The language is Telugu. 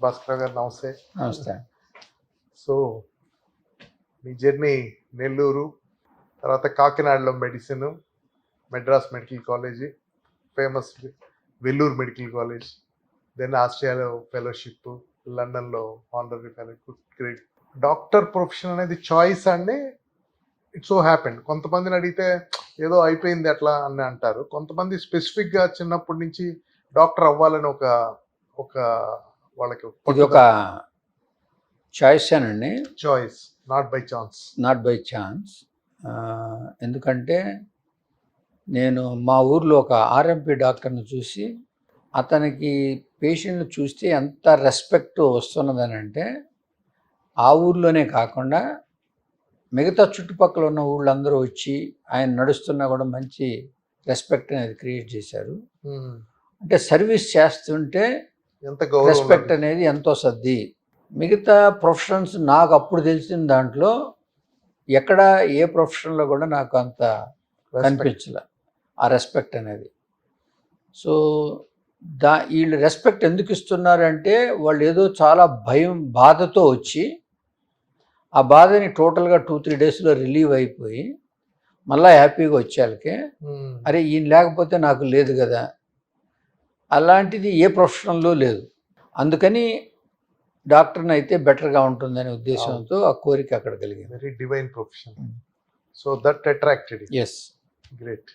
భాస్కర్ గారు నమస్తే. నమస్తే. సో మీ జర్నీ నెల్లూరు తర్వాత కాకినాడలో medicine Madras medical college famous Vellore medical college then ఆస్ట్రేలియాలో ఫెలోషిప్ లండన్లో honorary fellowship great. Doctor profession అనేది చాయిస్ అండి. ఇట్స్ సో హ్యాపెండ్ కొంతమందిని అడిగితే ఏదో అయిపోయింది అట్లా అని అంటారు. కొంతమంది స్పెసిఫిక్గా చిన్నప్పటి నుంచి డాక్టర్ అవ్వాలని ఒక ఒక వాళ్ళకి ఇది ఒక చాయిస్ అనండి. Choice not by chance not by chance ఎందుకంటే నేను మా ఊర్లో ఒక ఆర్ఎంపీ డాక్టర్ని చూసి అతనికి పేషెంట్లు చూస్తే ఎంత రెస్పెక్ట్ వస్తున్నదని అంటే ఆ ఊర్లోనే కాకుండా మిగతా చుట్టుపక్కల ఉన్న ఊళ్ళందరూ వచ్చి ఆయన నడుస్తున్నా కూడా మంచి రెస్పెక్ట్ అనేది క్రియేట్ చేశారు. అంటే సర్వీస్ చేస్తుంటే ఎంత రెస్పెక్ట్ అనేది ఎంతో సర్ది మిగతా ప్రొఫెషన్స్ నాకు అప్పుడు తెలిసిన దాంట్లో ఎక్కడ ఏ ప్రొఫెషన్లో కూడా నాకు అంత. కనిపించలే. ఆ రెస్పెక్ట్ అనేది. సో దా వీళ్ళు రెస్పెక్ట్ ఎందుకు ఇస్తున్నారంటే వాళ్ళు ఏదో చాలా భయం బాధతో వచ్చి ఆ బాధని టోటల్గా టూ త్రీ డేస్లో రిలీవ్ అయిపోయి మళ్ళీ హ్యాపీగా వచ్చేళ్ళకే మ్మ్. అరే ఈయన లేకపోతే నాకు లేదు కదా. అలాంటిది ఏ ప్రొఫెషన్లో లేదు. అందుకని డాక్టర్ని అయితే బెటర్గా ఉంటుందనే ఉద్దేశంతో ఆ కోరిక అక్కడ కలిగింది. Very divine profession. So that attracted us great